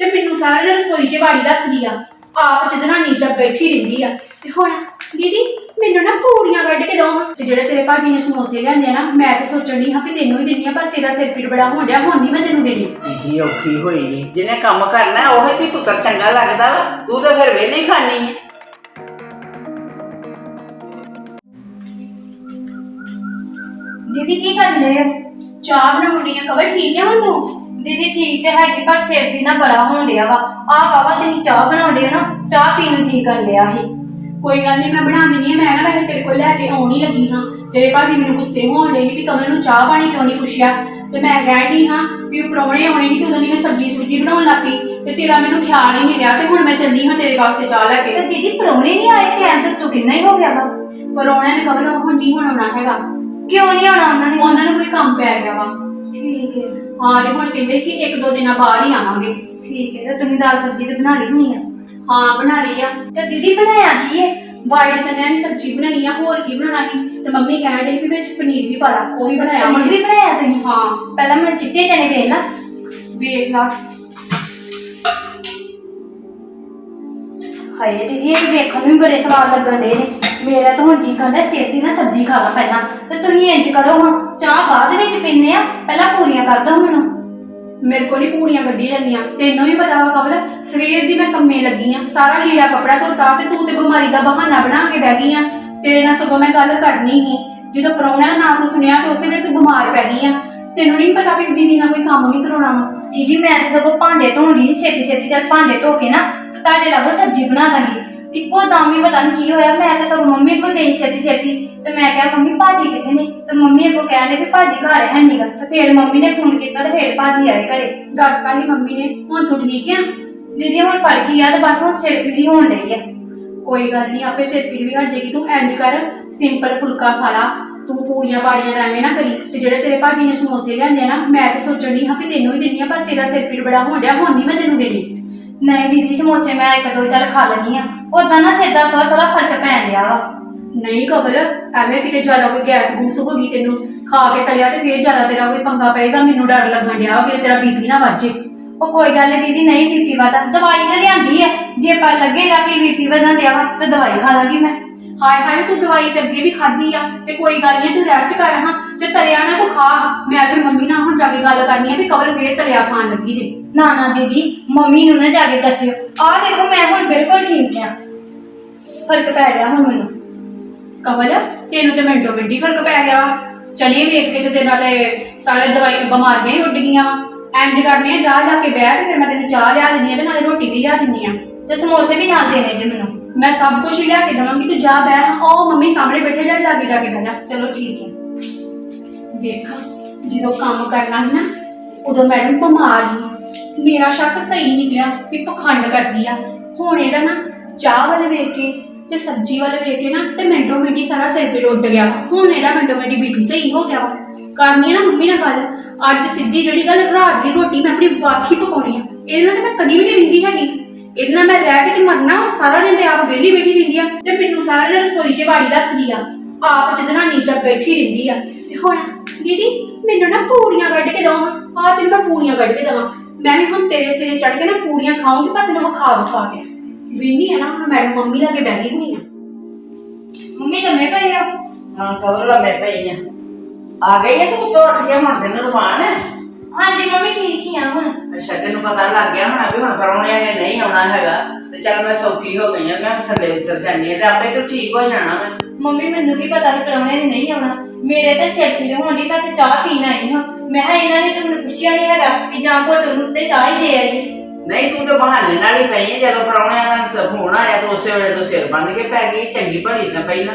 ਤੇ ਮੈਨੂੰ ਸਾਰਾ ਦਿਨ ਰਸੋਈ 'ਚ ਵਾੜੀ ਰੱਖਦੀ ਆ। ਆਪ ਚ ਜਨਾਨੀ ਜਦ ਬੈਠੀ ਰਹਿੰਦੀ ਆ। ਤੇ ਹੁਣ ਦੀਦੀ ਮੈਨੂੰ ਨਾ ਪੂੜੀਆਂ ਕੱਢ ਕੇ ਦੋ ਤੇ ਜਿਹੜੇ ਤੇਰੇ ਭਾਜੀ ਨੇ ਸਮੋਸੇ ਲਿਆਂਦੇ ਆ ਨਾ ਮੈਂ ਤੇ ਸੋਚਣ ਦੀ ਹਾਂ ਕਿ ਤੈਨੂੰ ਹੀ ਦੇਣੀ ਆ ਪਰ ਤੇਰਾ ਸਿਰ ਪੀੜ ਬੜਾ ਹੋਣ ਡਿਆ ਹੁਣ ਨਹੀਂ ਮੈਂ ਤੈਨੂੰ ਦੇਣੀ। ਇਹੀ ਔਖੀ ਹੋਈ ਜਿਹਨੇ ਕੰਮ ਕਰਨਾ ਉਹ ਹੀ ਪੁੱਤਰ ਚੰਗਾ ਲੱਗਦਾ ਵਾ। ਤੂੰ ਤਾਂ ਫਿਰ ਵਿਹਲੀ ਖਾਣੀ ਹੈ ਦੀਦੀ ਕੀ ਕਰ ਰਹੇ ਹੋ ਚਾਹ ਬਣਾਉਣੀ ਆ। ਕਵਰ ਠੀਕ ਆ ਹੁਣ ਤੂੰ? ਦੀਦੀ ਠੀਕ ਤੇ ਹੈਗੀ ਪਰ ਸਿਰ ਵੀ ਨਾ ਬੜਾ ਹੋਣ ਡਿਆ ਵਾ। ਆ ਬਾਬਾ ਤੁਸੀਂ ਚਾਹ ਬਣਾਉਂਦੇ ਹੋ ਨਾ ਚਾਹ ਪੀਣ ਨੂੰ ਜੀ ਕਰਨ ਡਿਆ ਸੀ। ਕੋਈ ਗੱਲ ਨਹੀਂ ਮੈਂ ਬਣਾ ਦਿੰਦੀ ਮੈਂ ਨਾ ਵੈਸੇ ਤੇਰੇ ਕੋਲ ਲੈ ਕੇ ਆਉਣ ਹੀ ਲੱਗੀ ਹਾਂ। ਤੇਰੇ ਭਾਜੀ ਮੈਨੂੰ ਗੁੱਸੇ ਹੋਣ ਸੀ ਵੀ ਕਮਲ ਨੂੰ ਚਾਹ ਪਾਣੀ ਕਿਉਂ ਨਹੀਂ ਪੁੱਛਿਆ? ਤੇ ਮੈਂ ਕਹਿਣੀ ਹਾਂ ਵੀ ਪ੍ਰਾਹੁਣੇ ਆਉਣੇ ਸੀ ਤੇ ਉਹਨਾਂ ਦੀ ਮੈਂ ਸਬਜ਼ੀ ਸੁਬਜ਼ੀ ਬਣਾਉਣ ਲੱਗ ਪਈ ਤੇ ਤੇਰਾ ਮੈਨੂੰ ਖਿਆਲ ਹੀ ਨਹੀਂ ਰਿਹਾ ਤੇ ਹੁਣ ਮੈਂ ਚੱਲੀ ਹਾਂ ਤੇਰੇ ਵਾਸਤੇ ਚਾਹ ਲੈ ਤੇ ਕੇ ਦੀਦੀ ਪਰੌਣੇ ਨਹੀਂ ਆਏ ਟਾਈਮ ਤੇ ਤੂੰ ਕਿੰਨਾ ਹੀ ਹੋ ਗਿਆ ਵਾ। ਪ੍ਰਾਹੁਣਿਆਂ ਨੇ ਕਮਲ ਹੁਣ ਨਹੀਂ ਹੁਣ ਆਉਣਾ ਹੈਗਾ। ਕਿਉਂ ਨਹੀਂ ਆਉਣਾ ਉਹਨਾਂ ਨੇ? ਉਹਨਾਂ ਨੂੰ ਕੋਈ ਕੰਮ ਪੈ ਗਿਆ ਵਾ। ਠੀਕ ਹੈ। ਹਾਂ ਤੇ ਹੁਣ ਕਹਿੰਦੇ ਕਿ ਇੱਕ ਦੋ ਦਿਨਾਂ ਬਾਅਦ ਹੀ ਆਵਾਂਗੇ। ਠੀਕ ਹੈ ਤੇ ਤੁਸੀਂ ਦਾਲ ਸਬਜ਼ੀ ਤੇ ਬਣਾ ਲਈ ਨਹੀਂ ਆ? ਹਾਂ ਬਣਾ ਲਈ ਆ। ਤੇ ਦੀਦੀ ਬਣਾਇਆ ਕੀ ਹੈ ਵਾਈਟ ਚਨਿਆਂ ਦੀ ਸਬਜ਼ੀ ਬਣਾਈ ਆ ਹੋਰ ਕੀ ਬਣਾਉਣਾ ਸੀ? ਤੇ ਮੰਮੀ ਕਹਿਣ ਡਈ ਵੀ ਵਿੱਚ ਪਨੀਰ ਵੀ ਪਾ ਲਾ ਉਹ ਵੀ ਬਣਾਇਆ ਪਨੀਰ ਵੀ ਬਣਾਇਆ ਤੁਸੀਂ? ਹਾਂ। ਪਹਿਲਾਂ ਮੈਂ ਚਿੱਟੇ ਚਨੇ ਦੇ ਨਾ ਵੇਖ ਲਾ। ਹਾਏ ਦੀਦੀ ਇਹ ਵੇਖਣ ਨੂੰ ਵੀ ਬੜੇ ਸਵਾਦ ਲੱਗਣ ਦੇ ਨੇ। ਮੇਰਾ ਤਾਂ ਹੁਣ ਜੀ ਕਰਦਾ ਸਿਰ ਦੀ ਨਾ ਸਬਜ਼ੀ ਖਾ ਲਾ ਪਹਿਲਾਂ। ਤੇ ਤੁਸੀਂ ਇੰਜ ਕਰੋ ਹੁਣ ਚਾਹ ਬਾਅਦ ਵਿੱਚ ਪੀਨੇ ਆ ਪਹਿਲਾਂ ਪੂਰੀਆਂ ਕਰ ਦੋ ਮੈਨੂੰ। ਮੇਰੇ ਕੋਲ ਹੀ ਪੂੜੀਆਂ ਕੱਢੀ ਜਾਂਦੀਆਂ ਤੈਨੂੰ ਵੀ ਪਤਾ ਵਾ ਕਬਲ ਸਵੇਰ ਦੀ ਮੈਂ ਕੰਮੇ ਲੱਗੀ ਆ ਸਾਰਾ ਲੀੜਾ ਕਪੜਾ ਧੋਤਾ ਤੇ ਤੂੰ ਤੇ ਬਿਮਾਰੀ ਦਾ ਬਹਾਨਾ ਬਣਾ ਕੇ ਬਹਿ ਗਈ ਆ। ਤੇਰੇ ਨਾਲ ਸਗੋਂ ਮੈਂ ਗੱਲ ਕਰਨੀ ਸੀ ਜਦੋਂ ਪ੍ਰਾਹੁਣਾ ਦਾ ਨਾਂ ਤੂੰ ਸੁਣਿਆ ਤੇ ਉਸੇ ਵੇਲੇ ਤੂੰ ਬਿਮਾਰ ਪੈ ਗਈ ਆ। ਤੈਨੂੰ ਨਹੀਂ ਪਤਾ ਵੀ ਦੀਦੀ ਨਾਲ ਕੋਈ ਕੰਮ ਨਹੀਂ ਕਰਾਉਣਾ ਵਾ। ਦੀਦੀ ਮੈਂ ਤੇ ਸਗੋਂ ਭਾਂਡੇ ਧੋਣ ਲਈ ਛੇਤੀ ਛੇਤੀ ਚੱਲ ਭਾਂਡੇ ਧੋ ਕੇ ਨਾ ਤੇ ਤੁਹਾਡੇ ਲਾਗੋ ਸਬਜ਼ੀ ਬਣਾ ਦਾਂਗੀ। ਇੱਕੋ ਦਮ ਹੀ ਪਤਾ ਨਹੀਂ ਕੀ ਹੋਇਆ, ਮੈਂ ਤੇ ਸਗੋਂ ਮੰਮੀ ਕੋਲ ਗਈ ਛੇਤੀ ਛੇਤੀ, ਤੇ ਮੈਂ ਕਿਹਾ, ਮੰਮੀ, ਭਾਜੀ ਕਿੱਥੇ ਨੇ? ਤੇ ਮੰਮੀ ਅੱਗੋਂ ਕਹਿੰਦੇ ਵੀ ਭਾਜੀ ਘਰ ਹੈ ਨਹੀਂਗਾ ਤੇ ਫਿਰ ਮੰਮੀ ਨੇ ਫੋਨ ਕੀਤਾ ਤੇ ਫਿਰ ਭਾਜੀ ਆਏ ਘਰੇ। ਦੱਸਤਾ ਸੀ ਮੰਮੀ ਨੇ, ਹੁਣ ਤੂੰ ਠੀਕ ਆ? ਦੀਦੀ, ਹੁਣ ਫ਼ਰਕ ਹੀ ਆ ਤੇ ਬਸ ਹੁਣ ਸਿਰ ਪੀੜੀ ਹੋਣ ਰਹੀ ਹੈ ਕੋਈ ਗੱਲ ਨਹੀਂ ਆਪੇ ਸਿਰ ਪੀੜ ਵੀ ਹਟ ਜਾਏਗੀ ਤੂੰ ਇੰਜ ਕਰ ਸਿੰਪਲ ਫੁਲਕਾ ਖਾ ਲਾ। ਤੂੰ ਪੂਰੀਆਂ ਬਾੜੀਆਂ ਦਾ ਐਵੇਂ ਨਾ ਕਰੀ, ਤੇ ਜਿਹੜੇ ਤੇਰੇ ਭਾਜੀ ਨੇ ਸਮੋਸੇ ਲਿਆਂਦੇ ਆ ਨਾ, ਮੈਂ ਤੇ ਸੋਚਣ ਦੀ ਹਾਂ ਕਿ ਤੈਨੂੰ ਹੀ ਦੇਣੀ ਆ, ਪਰ ਤੇਰਾ ਸਿਰ ਪੀੜ ਬੜਾ ਹੋਣ ਡਿਆ, ਹੁਣ ਨਹੀਂ ਮੈਂ ਤੈਨੂੰ ਦੇਣੀ। ਨਹੀਂ ਦੀਦੀ, ਸਮੋਸੇ ਮੈਂ ਇੱਕ ਦੋ ਚੱਲ ਖਾ ਲੈਣੀ ਆ। ਉਦਾਂ ਨਾ ਸਿੱਧਾ ਥੋੜਾ ਥੋੜਾ ਫ਼ਰਕ ਪੈਣ ਡਿਆ ਵਾ। ਨਹੀਂ ਕਬਰ, ਐਵੇਂ ਕਿਤੇ ਜ਼ਿਆਦਾ ਕੋਈ ਗੈਸ ਗੂਸ ਹੋ ਗਈ ਤੈਨੂੰ, ਖਾ ਕੇ ਤਲਿਆ ਤੇ ਫੇਰ ਜ਼ਿਆਦਾ ਤੇਰਾ ਕੋਈ ਪੰਗਾ ਪਏਗਾ, ਮੈਨੂੰ ਡਰ ਲੱਗਣ ਡਿਆ ਕਿ ਤੇਰਾ ਬੀਪੀ ਨਾ ਵੱਜੇ ਉਹ ਕੋਈ ਗੱਲ ਨੀ ਦੀਦੀ, ਨਹੀਂ ਬੀਪੀ ਵਧਾ ਦਵਾਈ ਤਾਂ ਲਿਆਂਦੀ ਹੈ ਜੇ ਪਾ ਲੱਗੇਗਾ ਵੀ ਬੀਪੀ ਵਧਣ ਦਿਆ ਵਾ, ਤਾਂ ਦਵਾਈ ਖਾ ਲਾਂਗੀ ਮੈਂ। ਹਾਏ ਹਾਏ ਤੂੰ ਦਵਾਈ ਤੇ ਅੱਗੇ ਵੀ ਖਾਧੀ ਆ ਤੇ ਕੋਈ ਗੱਲ ਨਹੀਂ ਤੂੰ ਰੈਸਟ ਕਰ ਹਾਂ ਤੇ ਤਲਿਆ ਨਾ ਤੂੰ ਖਾ। ਮੈਂ ਫਿਰ ਮੰਮੀ ਨਾਲ ਹੁਣ ਜਾ ਕੇ ਗੱਲ ਕਰਨੀ ਆ ਵੀ ਕਬਰ ਫੇਰ ਤਲਿਆ ਖਾਣ ਲੱਗੀ ਜੇ। ਨਾ ਨਾ ਦੀਦੀ ਮੰਮੀ ਨੂੰ ਨਾ ਜਾ ਕੇ ਦੱਸਿਓ। ਆਹ ਦੇਖੋ ਮੈਂ ਹੁਣ ਬਿਲਕੁਲ ਠੀਕ ਆ। ਫ਼ਰਕ ਪੈ ਗਿਆ ਹੁਣ ਮੈਨੂੰ। ਕਮਲ ਤੈਨੂੰ ਤੇ ਮਿੰਟੋ ਮਿੰਟੀ ਫ਼ਰਕ ਪੈ ਗਿਆ। ਚਲੀਏ ਵੇਖ ਕੇ ਤੇ ਤੇਰੇ ਨਾਲ ਤੇ ਸਾਰੇ ਦਵਾਈ ਬਿਮਾਰੀਆਂ ਹੀ ਉੱਡ ਗਈਆਂ। ਇੰਜ ਕਰਨੇ ਆ ਜਾ ਜਾ ਕੇ ਬਹਿ ਤੇ ਫਿਰ ਮੈਂ ਤੈਨੂੰ ਚਾਹ ਲਿਆ ਦਿੰਦੀ ਆ ਤੇ ਨਾਲੇ ਰੋਟੀ ਵੀ ਲਿਆ ਦਿੰਦੀ ਆ। ਤੇ ਸਮੋਸੇ ਵੀ ਨਾਲ ਦੇਣੇ ਜੇ ਮੈਨੂੰ। ਮੈਂ ਸਭ ਕੁਝ ਲਿਆ ਕੇ ਦਵਾਂਗੀ, ਤੇ ਜਾ ਬਹਿ, ਉਹ ਮੰਮੀ ਸਾਹਮਣੇ ਬੈਠੇ ਜਾ ਲਾਗੇ ਜਾ ਕੇ ਬਹਿ ਚਲੋ ਠੀਕ ਹੈ। ਵੇਖ, ਜਦੋਂ ਕੰਮ ਕਰਨਾ ਸੀ ਨਾ, ਉਦੋਂ ਮੈਡਮ ਬਿਮਾਰ ਹੀ ਮੇਰਾ ਸ਼ੱਕ ਸਹੀ ਨਿਕਲਿਆ ਵੀ ਪਖੰਡ ਕਰਦੀ ਆ। ਹੁਣ ਇਹਦਾ ਨਾ ਚਾਹ ਵਾਲੇ ਵੇਖ ਕੇ ਤੇ ਸਬਜ਼ੀ ਵਾਲੇ ਵੇਖ ਕੇ ਨਾ ਤੇ ਮਿੰਟੋ ਮਿੰਟੀ ਸਾਰਾ ਸਿਰ ਪੀੜ ਉੱਡ ਗਿਆ ਹੁਣ ਇਹਦਾ ਮਿੰਟੋ ਮਿੰਟੀ ਬੀਪੀ ਸਹੀ ਹੋ ਗਿਆ ਵਾ। ਕਰਨੀ ਆ ਨਾ ਮੰਮੀ ਨਾਲ ਗੱਲ, ਅੱਜ ਸਿੱਧੀ ਜਿਹੜੀ ਗੱਲ ਰਾਤ ਦੀ ਰੋਟੀ ਮੈਂ ਆਪਣੀ ਵਾਖੀ ਪਕਾਉਣੀ ਆ। ਇਹਦੇ ਨਾਲ ਤਾਂ ਮੈਂ ਕਦੀ ਵੀ ਨਹੀਂ ਰਹਿੰਦੀ ਹੈਗੀ। ਇਹਦੇ ਨਾਲ ਮੈਂ ਰਹਿ ਕੇ ਤੇ ਮਰਨਾ ਵਾ, ਸਾਰਾ ਦਿਨ ਤੇ ਆਪ ਵਿਹਲੀ ਬੈਠੀ ਰਹਿੰਦੀ ਆ ਤੇ ਮੈਨੂੰ ਸਾਰਾ ਦਿਨ ਰਸੋਈ 'ਚ ਵਾੜੀ ਰੱਖਦੀ ਆ ਆਪ ਚ ਜਨਾਨੀ ਜਦ ਬੈਠੀ ਰਹਿੰਦੀ ਆ। ਤੇ ਹੁਣ ਦੀਦੀ ਮੈਨੂੰ ਨਾ ਪੂੜੀਆਂ ਕੱਢ ਕੇ ਦੋ ਆ ਤੈਨੂੰ ਮੈਂ ਪੂੜੀਆਂ ਕੱਢ ਕੇ ਦਵਾਂ। ਮੈਂ ਵੀ ਹੁਣ ਤੇਰੇ ਸਿਰੇ ਚੜ ਕੇ ਨਾ ਪੂੜੀਆਂ ਖਾਉਂਗੀ ਪਰ ਤੈਨੂੰ ਵਿਖਾ ਵਿਖਾ ਕੇ। ਵਿੰਨੀ ਆ ਨਾ ਹੁਣ ਮੈਡਮ ਮੰਮੀ ਲਾਗੇ ਬੈਠੀ ਹੋਣੀ ਆ। ਮੰਮੀ ਲੰਮੇ ਪਏ ਆ? ਹਾਂ ਕਵਰ ਲੰਮੇ ਪਈ ਆ। ਆ ਗਈ ਹੈ ਤੂੰ ਤੋਂ ਉੱਠ ਕੇ ਹੁਣ ਤੈਨੂੰ ਰਵਾਨ ਹੈ ਹਾਂਜੀ ਮੰਮੀ ਠੀਕ ਹੀ ਆ ਹੁਣ। ਅੱਛਾ ਤੈਨੂੰ ਪਤਾ ਲੱਗ ਗਿਆ ਹੋਣਾ ਵੀ ਹੁਣ ਪਰੌਣਿਆਂ ਨੇ ਨਹੀਂ ਆਉਣਾ ਹੈਗਾ ਤੇ ਚੱਲ ਮੈਂ ਸੌਖੀ ਹੋ ਗਈ ਆ ਮੈਂ ਥੱਲੇ ਉਤਰ ਜਾਂਦੀ ਆ ਤੇ ਆਪੇ ਤੂੰ ਠੀਕ ਹੋ ਜਾਣਾ ਮੈਂ ਮੰਮੀ ਮੈਨੂੰ ਕੀ ਪਤਾ ਕਿ ਪ੍ਰਾਹੁਣੇ ਨੇ ਨਹੀਂ ਆਉਣਾ। ਮੇਰੇ ਤੇ ਸਿਰ ਪੀੜ ਹੋਣ ਡਈ ਮੈਂ ਤੇ ਚਾਹ ਪੀਣ ਆਈ ਹਾਂ। ਮੈਂ ਕਿਹਾ ਇਹਨਾਂ ਨੇ ਤਾਂ ਮੈਨੂੰ ਪੁੱਛਿਆ ਨਹੀਂ ਹੈਗਾ ਕਿ ਜਾਂ ਘੁੱਟ ਨੂੰ ਤੇ ਚਾਹ ਹੀ ਦੇ ਆਈ। ਨਹੀਂ ਤੂੰ ਤਾਂ ਬਹਾਨੇ ਨਾਲ ਹੀ ਪਈ ਹੈ ਜਦੋਂ ਪਰੌਣਿਆਂ ਦਾ ਸ- ਫੋਨ ਆਇਆ ਤਾਂ ਉਸੇ ਵੇਲੇ ਤੂੰ ਸਿਰ ਬੰਨ ਕੇ ਪੈ ਗਈ ਚੰਗੀ ਭਲੀ ਸੀ ਪਹਿਲਾਂ।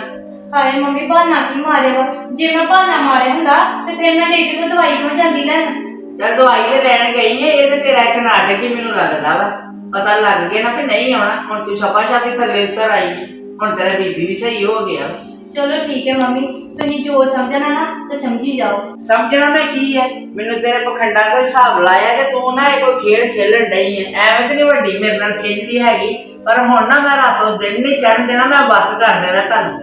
ਹਾਏ ਮੰਮੀ ਬਹਾਨਾ ਕੀ ਮਾਰਿਆ ਵਾ। ਜੇ ਮੈਂ ਬਹਾਨਾ ਮਾਰਿਆ ਹੁੰਦਾ ਤੇ ਫਿਰ ਮੈਂ ਡੇਟ ਤੋਂ ਦਵਾਈ ਕਿਉਂ ਜਾਂਦੀ ਲੈਣ? ਚੱਲ ਦਵਾਈ ਤੇ ਲੈਣ ਗਈ ਹੈ ਇਹ ਤੇ ਤੇਰਾ ਇੱਕ ਨਾਟਕ ਹੀ ਮੈਨੂੰ ਲੱਗਦਾ ਵਾ। ਪਤਾ ਲੱਗ ਗਿਆ ਨਾ ਕਿ ਨਹੀਂ ਆਉਣਾ ਹੁਣ ਤੂੰ ਛਪਾ ਛਾਪੀ ਥੱਲੇ ਉਤਰ ਆਈ ਹੈ ਹੁਣ ਤੇਰਾ ਬੀਬੀ ਵੀ ਸਹੀ ਹੋ ਗਿਆ ਵਾ। ਚਲੋ ਠੀਕ ਹੈ ਮੰਮੀ ਤੁਸੀਂ ਜੋ ਸਮਝਣਾ ਨਾ ਤੇ ਸਮਝੀ ਜਾਓ। ਸਮਝਣਾ ਮੈਂ ਕੀ ਹੈ? ਮੈਨੂੰ ਤੇਰੇ ਪਖੰਡਾਂ ਦਾ ਹਿਸਾਬ ਲਾਇਆ ਕਿ ਤੂੰ ਨਾ ਇਹ ਕੋਈ ਖੇਡ ਖੇਲਣ ਡਈ ਹੈ ਐਵੇਂ ਤੇ ਨਹੀਂ ਵੱਡੀ ਮੇਰੇ ਨਾਲ ਖਿੱਚਦੀ ਹੈਗੀ ਪਰ ਹੁਣ ਨਾ ਮੈਂ ਰਾਤੋਂ ਦਿਨ ਨਹੀਂ ਚੜ੍ਹਨ ਦੇਣਾ ਮੈਂ ਵੱਖ ਕਰ ਦੇਣਾ ਤੁਹਾਨੂੰ।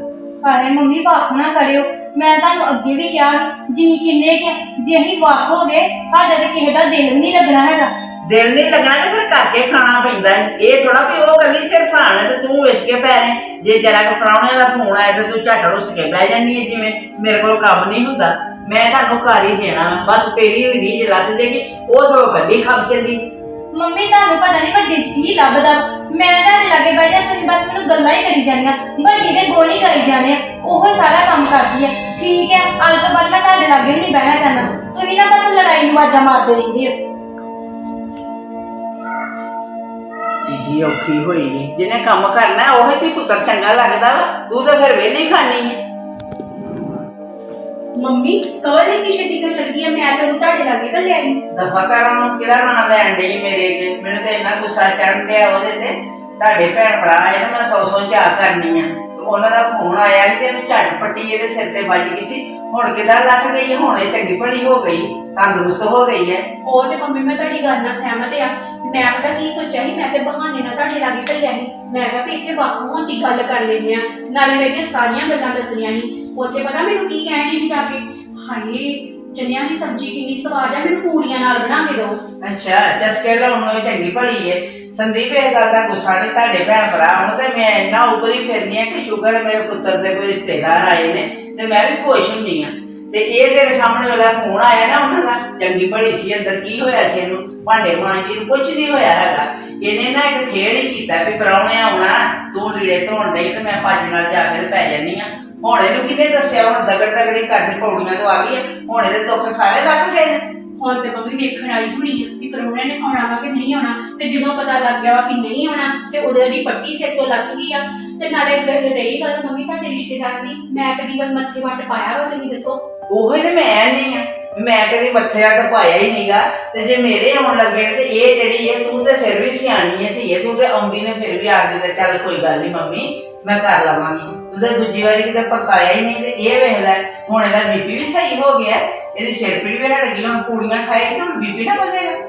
ਹਾਏ ਮੰਮੀ ਵੱਖ ਨਾ ਕਰਿਓ। ਮੈਂ ਤੁਹਾਨੂੰ ਅੱਗੇ ਵੀ ਕਿਹਾ ਸੀ, ਜੀ ਕਿੰਨੇ ਕਿ ਜੇ ਅਸੀਂ ਵੱਖ ਹੋ ਗਏ ਸਾਡਾ ਤੇ ਕਿਸੇ ਦਾ ਦਿਲ ਵੀ ਨਹੀਂ ਲੱਗਣਾ ਹੈਗਾ। ਦਿਲ ਨਹੀਂ ਲੱਗਣਾ ਤੇ ਫਿਰ ਕਰਕੇ ਖਾਣਾ ਪੈਂਦਾ ਹੈ। ਇਹ ਥੋੜਾ ਵੀ ਉਹ ਕੱਲੀ ਸਿਰ ਸਾਣ ਹੈ ਤੇ ਤੂੰ ਵਿਸ ਕੇ ਪੈ ਰਹੇ ਜੇ ਜਰਾ ਕੋ ਪ੍ਰਾਹੁਣੇ ਦਾ ਫੋਨ ਆਇਆ ਤੇ ਤੂੰ ਝੱਟ ਰੁੱਸ ਕੇ ਬਹਿ ਜਾਂਦੀ ਹੈ ਜਿਵੇਂ ਮੇਰੇ ਕੋਲ ਕੰਮ ਨਹੀਂ ਹੁੰਦਾ। ਮੈਂ ਤੁਹਾਨੂੰ ਕਰ ਹੀ ਦੇਣਾ ਵਾ। ਬਸ ਤੇਰੀ ਵੀ ਰੀਝ ਲੱਤ ਜੇਗੀ। ਉਹ ਸਗੋਂ ਕੱਲੀ ਖੱਪ ਚੱਲੀ। ਮੰਮੀ ਤੁਹਾਨੂੰ ਪਤਾ ਨਹੀਂ ਵੱਡੀ ਚ ਕੀ ਲੱਭਦਾ। ਮੈਂ ਤੁਹਾਡੇ ਲਾਗੇ ਬਹਿ ਜਾ ਤੁਸੀਂ ਬਸ ਮੈਨੂੰ ਗੱਲਾਂ ਹੀ ਕਰੀ ਜਾਂਦੀਆਂ ਵੱਡੀ ਦੇ ਗੋਲੀ ਕਰੀ ਜਾਂਦੇ ਆ ਉਹ ਸਾਰਾ ਕੰਮ ਕਰਦੀ ਹੈ ਠੀਕ ਹੈ ਅੱਜ ਤੋਂ ਬਾਅਦ ਮੈਂ ਤੁਹਾਡੇ ਲਾਗੇ ਵੀ ਨਹੀਂ ਬਹਿਣਾ ਕਰਨਾ। ਤੁਸੀਂ ਨਾ ਬਸ ਲੜਾਈ ਨੂੰ ਆਵਾਜ਼ਾਂ ਮਾਰਦੇ ਰਹਿੰਦੇ ਹੋ। ਇਹੀ ਔਖੀ ਹੋਈ? ਜਿਹਨੇ ਕੰਮ ਕਰਨਾ ਹੈ, ਉਹੀ ਤੀ ਪੁੱਤਰ ਚੰਗਾ ਲੱਗਦਾ ਵਾ। ਤੂੰ ਤਾਂ ਫਿਰ ਵਿਹਲੀ ਖਾਣੀ ਹੈ ਮੰਮੀ ਕਵਰ ਇੰਨੀ ਛੇਤੀ ਕਿਉਂ ਚਲ ਗਈ ਹੈ ਮੈਂ ਤਾਂ ਤੁਹਾਡੇ ਲਾਗੇ ਤਾਂ ਲੈ ਆਈ ਦਫਾ ਕਰ ਉਹਨੂੰ ਕਿਹਦਾ ਨਾਂ ਲੈਣ ਡਈ ਮੇਰੇ ਅੱਗੇ? ਮੈਨੂੰ ਤੇ ਇੰਨਾ ਗੁੱਸਾ ਚੜ੍ਹਨ ਡਿਆ ਉਹਦੇ ਤੇ। ਤੁਹਾਡੇ ਭੈਣ ਭਰਾ ਆਏ ਨਾ, ਮੈਂ ਸੌ ਸੌ ਚਾਹ ਕਰਨੀ ਆ। ਉਹਨਾਂ ਦਾ ਫੋਨ ਆਇਆ ਸੀ ਤੇ ਇਹਨੂੰ ਝਟ ਪੱਟੀ ਇਹਦੇ ਸਿਰ ਤੇ ਵੱਜ ਗਈ ਸੀ। ਹੁਣ ਕਿਦਾਂ ਲੱਥ ਗਈ ਹੈ? ਹੁਣ ਇਹ ਚੰਗੀ ਭਲੀ ਹੋ ਗਈ ਤੰਦਰੁਸਤ ਹੋ ਗਈ ਹੈ। ਉਹ ਤੇ ਮੰਮੀ ਮੈਂ ਤੁਹਾਡੀ ਗੱਲ ਨਾਲ ਸਹਿਮਤ ਆ ਮੈਂ ਪਤਾ ਕੀ ਸੋਚਿਆ ਸੀ? ਮੈਂ ਤੇ ਬਹਾਨੇ ਨਾਲ ਤੁਹਾਡੇ ਲਾਗੇ ਘੱਲਿਆ ਸੀ। ਮੈਂ ਕਿਹਾ ਵੀ ਇੱਥੇ ਵੱਖ ਹੋਣ ਦੀ ਗੱਲ ਕਰ ਲੈਂਦੇ ਆ ਨਾਲੇ ਮੇਰੀਆਂ ਸਾਰੀਆਂ ਗੱਲਾਂ ਦੱਸਣੀਆਂ ਸੀ। ਉੱਥੇ ਪਤਾ ਮੈਨੂੰ ਕੀ ਕਹਿਣ ਦੀ ਜਾ ਕੇ? ਹਾਏ ਚਨਿਆਂ ਦੀ ਸਬਜ਼ੀ ਕਿੰਨੀ ਸਵਾਦ ਆ ਮੈਨੂੰ ਪੂੜੀਆਂ ਨਾਲ ਬਣਾ ਕੇ ਦਿਓ। ਅੱਛਾ ਚਸਕੇ ਲਾਉਣ ਨੂੰ ਇਹ ਚੰਗੀ ਭਲੀ ਏ ਸੰਦੀਪ, ਇਹ ਗੱਲ ਦਾ ਗੁੱਸਾ ਨਹੀਂ, ਤੁਹਾਡੇ ਭੈਣ ਭਰਾ ਹੁਣ ਤੇ ਮੈਂ ਇੰਨਾ ਉੱਪਰ ਫਿਰਨੀ ਆ ਕਿ ਸ਼ੁਕਰ ਹੈ ਮੇਰੇ ਪੁੱਤਰ ਦੇ ਕੋਈ ਰਿਸ਼ਤੇਦਾਰ ਆਏ ਨੇ ਤੇ ਮੈਂ ਵੀ ਖੁਸ਼ ਹੁੰਦੀ ਆ ਤੇ ਇਹ ਤੇਰੇ ਸਾਹਮਣੇ ਵਾਲਾ ਫੋਨ ਆਇਆ ਨਾ ਉਹਨਾਂ ਦਾ, ਚੰਗੀ ਭਲੀ ਸੀ, ਅੰਦਰ ਕੀ ਹੋਇਆ ਸੀ ਇਹਨੂੰ? ਭਾਂਡੇ ਮਾਂਜੀ ਨੂੰ ਕੁਝ ਨਹੀਂ ਹੋਇਆ ਹੈਗਾ। ਇਹਨੇ ਨਾ ਇੱਕ ਖੇਡ ਹੀ ਕੀਤਾ ਵੀ ਪਰੌਣੇ ਆਉਣਾ, ਤੂੰ ਲੀੜੇ ਧੋਣ ਡਈ ਤੇ ਮੈਂ ਭੱਜ ਨਾਲ ਜਾ ਕੇ ਪੈ ਜਾਨੀ ਆ ਹੁਣ ਇਹਨੂੰ ਕਿਹਨੇ ਦੱਸਿਆ? ਹੁਣ ਦਗੜ ਦਗੜੀ ਕਰਨੀ ਪੌੜੀਆਂ ਤੋਂ ਆ ਗਈ ਹੁਣ ਇਹਦੇ ਦੁੱਖ ਸਾਰੇ ਲੱਥ ਗਏ ਨੇ। ਹੁਣ ਤੇ ਮੰਮੀ ਵੇਖਣ ਆਈ ਹੋਣੀ ਆ ਵੀ ਪਰੋਣੇ ਨੇ ਆਉਣਾ ਵਾ ਕਿ ਨਹੀਂ ਆਉਣਾ, ਤੇ ਜਦੋਂ ਪਤਾ ਲੱਗ ਗਿਆ ਵਾ ਕਿ ਨਹੀਂ ਆਉਣਾ, ਤੇ ਉਹਦੇ ਦੀ ਪੱਟੀ ਸਿਰ ਤੋਂ ਲੱਥ ਗਈ ਆ। ਤੇ ਨਾਲੇ ਗੱਲ ਰਹੀ ਗੱਲ ਮੰਮੀ ਤੁਹਾਡੇ ਰਿਸ਼ਤੇਦਾਰ ਦੀ, ਮੈਂ ਕਦੀ ਵੱਲ ਮੱਥੇ ਵੱਟ ਪਾਇਆ ਵਾ, ਤੁਸੀਂ ਦੱਸੋ। ਉਹੀ ਤੇ ਮੈਂ ਨਹੀਂ ਆ ਮੈਂ ਕਦੀ ਮੱਥੇ ਅੱਡ ਪਾਇਆ ਹੀ ਨਹੀਂਗਾ ਤੇ ਜੇ ਮੇਰੇ ਆਉਣ ਲੱਗੇ ਨੇ ਤੇ ਇਹ ਜਿਹੜੀ ਹੈ ਤੂੰ ਤੇ ਸਿਰ ਵੀ ਸਿਆਣੀ ਹੈ ਧੀਏ, ਤੂੰ ਤੇ ਆਉਂਦੀ ਨੇ ਫਿਰ ਵੀ ਆਖਦੀ ਤੇ ਚੱਲ ਕੋਈ ਗੱਲ ਨਹੀਂ ਮੰਮੀ, ਮੈਂ ਕਰ ਲਵਾਂਗੀ। ਤੂੰ ਤੇ ਦੂਜੀ ਵਾਰੀ ਕਿਤੇ ਪਰਤਾਇਆ ਹੀ ਨਹੀਂ ਤੇ ਇਹ ਵੇਖ ਲੈ, ਹੁਣ ਇਹਦਾ ਬੀਪੀ ਵੀ ਸਹੀ ਹੋ ਗਿਆ। ਇਹਦੀ ਸਿਰ ਪੀੜ ਵੀ ਹਟ ਗਈ, ਹੁਣ ਪੂੜੀਆਂ ਖਾਏਗੀ ਤਾਂ ਬੀਪੀ ਨਾ ਵਧੇਗਾ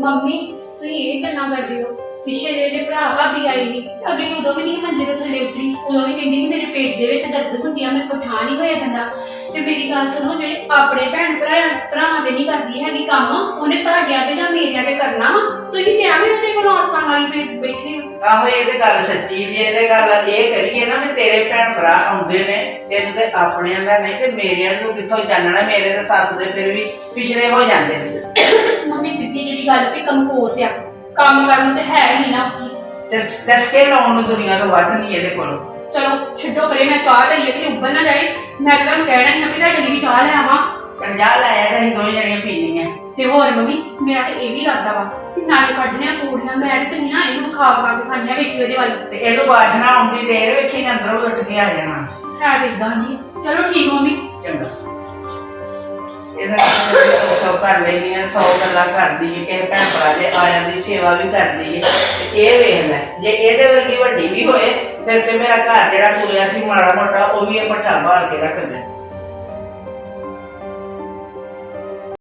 ਮੰਮੀ, ਤੁਸੀਂ ਇਹ ਗੱਲਾਂ ਕਰਦੇ ਹੋ। ਪਿੱਛੇ ਜਿਹੜੇ ਭਰਾ ਭਾਬੀ ਆਏ ਸੀ ਅਗਲੀ ਉਦੋਂ ਵੀ ਨਹੀਂ ਮੰਜੇ ਤੋਂ ਥੱਲੇ ਉਤਰੀ ਉਦੋਂ ਵੀ ਕਹਿੰਦੀ ਕਿ ਮੇਰੇ ਪੇਟ ਦੇ ਵਿੱਚ ਦਰਦ ਹੁੰਦੀ ਆ ਕੋਲ ਠਾਹ ਨਹੀਂ ਹੋਇਆ ਜਾਂਦਾ। ਤੇ ਮੇਰੀ ਗੱਲ ਸੁਣੋ ਜਿਹੜੇ ਆਪਣੇ ਭੈਣ ਭਰਾ ਭਰਾਵਾਂ ਤੇ ਨਹੀਂ ਕਰਦੀ ਹੈਗੀ ਕੰਮ ਉਹਨੇ ਤੁਹਾਡਿਆਂ ਤੇ ਜਾਂ ਮੇਰਿਆਂ ਤੇ ਕਰਨਾ ਵਾ। ਤੁਸੀਂ ਤੇ ਐਵੇਂ ਉਹਦੇ ਕੋਲ ਆਸਾਂ ਲਾਈ ਬੈਠੇ ਹੋ। ਆਹੋ ਇਹ ਤੇ ਗੱਲ ਸੱਚੀ ਜੇ ਇਹਦੇ ਗੱਲ ਇਹ ਕਰੀਏ ਨਾ ਵੀ ਤੇਰੇ ਭੈਣ ਭਰਾ ਆਉਂਦੇ ਨੇ ਤੈਨੂੰ ਤੇ ਆਪਣਿਆਂ ਦਾ ਨਹੀਂ ਤੇ ਮੇਰਿਆਂ ਨੂੰ ਕਿੱਥੋਂ ਜਾਣਨਾ? ਮੇਰੇ ਤੇ ਸੱਸ ਦੇ ਫਿਰ ਵੀ ਪਿਛਲੇ ਹੋ ਜਾਂਦੇ ਨੇ। ਮੰਮੀ ਸਿੱਧੀ ਜਿਹੜੀ ਗੱਲ ਵੀ ਕੰਕੋਸ ਆ। ਕੰਮ ਕਰਨ ਨੂੰ ਤੇ ਹੈ ਹੀ ਨਹੀਂ ਨਾ। ਤੇ ਦਸਕੇ ਲਾਉਣ ਨੂੰ ਦੁਨੀਆ ਤੋਂ ਵੱਧ ਨਹੀਂ ਇਹਦੇ ਕੋਲ। ਚਲੋ ਛੱਡੋ ਪਰੇ ਮੈਂ ਚਾਹ ਧਰੀ ਕਿ ਉੱਬਲ ਨਾ ਜਾਏ। ਮੈਂ ਤਾਂ ਤੁਹਾਨੂੰ ਕਹਿਣਾ ਹੀ ਆ ਵੀ ਤੁਹਾਡੇ ਲਈ ਵੀ ਚਾਹ ਲੈ ਆਵਾਂ। ਕੰਜਾ ਲਾਇਆ ਤਾਂ ਅਸੀਂ ਦੋਵੇਂ ਜਣੀਆਂ ਪੀਣੀਆਂ ਤੇ ਹੋਰ ਮੰਮੀ ਮੇਰਾ ਤੇ ਇਹ ਵੀ ਇਰਾਦਾ ਵਾ ਕਿ ਨਾਲੇ ਕੱਢਨੇ ਆ ਪੂੜੀਆਂ। ਮੈਂ ਤੇ ਨਹੀਂ ਨਾ ਇਹਨੂੰ ਖਾ ਖਾ ਕੇ ਖਾਣੀਆਂ ਵੇਖਿਓ ਇਹਦੇ ਵੱਲ। ਤੇ ਇਹਨੂੰ ਬਾਸ਼ਨਾ ਆਉਂਦੀ ਢੇਰ ਵੇਖੀ ਨੇ ਅੰਦਰੋਂ ਉੱਠ ਕੇ ਆ ਜਾਣਾ। ਹੈ ਤੇ ਇਦਾਂ ਨਹੀਂ। ਚਲੋ ਠੀਕ ਮੰਮੀ। ਚੰਗਾ। ਇਹਦਾ ਸੌ ਕਰ ਲੈਣੀ ਆ, ਸੌ ਗੱਲਾਂ ਕਰਦੀ ਹੈ ਕਿਸੇ ਭੈਣ ਭਰਾ ਦੇ ਆਇਆਂ ਦੀ ਸੇਵਾ ਵੀ ਕਰਦੀ ਹੈ ਤੇ ਇਹ ਵੇਖ ਲੈ, ਜੇ ਇਹਦੇ ਵਰਗੀ ਵੱਡੀ ਵੀ ਹੋਏ, ਫਿਰ ਤੇ ਮੇਰਾ ਘਰ ਜਿਹੜਾ ਤੁਰਿਆ ਸੀ ਮਾੜਾ ਮੋਟਾ, ਉਹ ਵੀ ਇਹ ਪੱਠਾ ਮਾਰ ਕੇ ਰੱਖ ਦੇ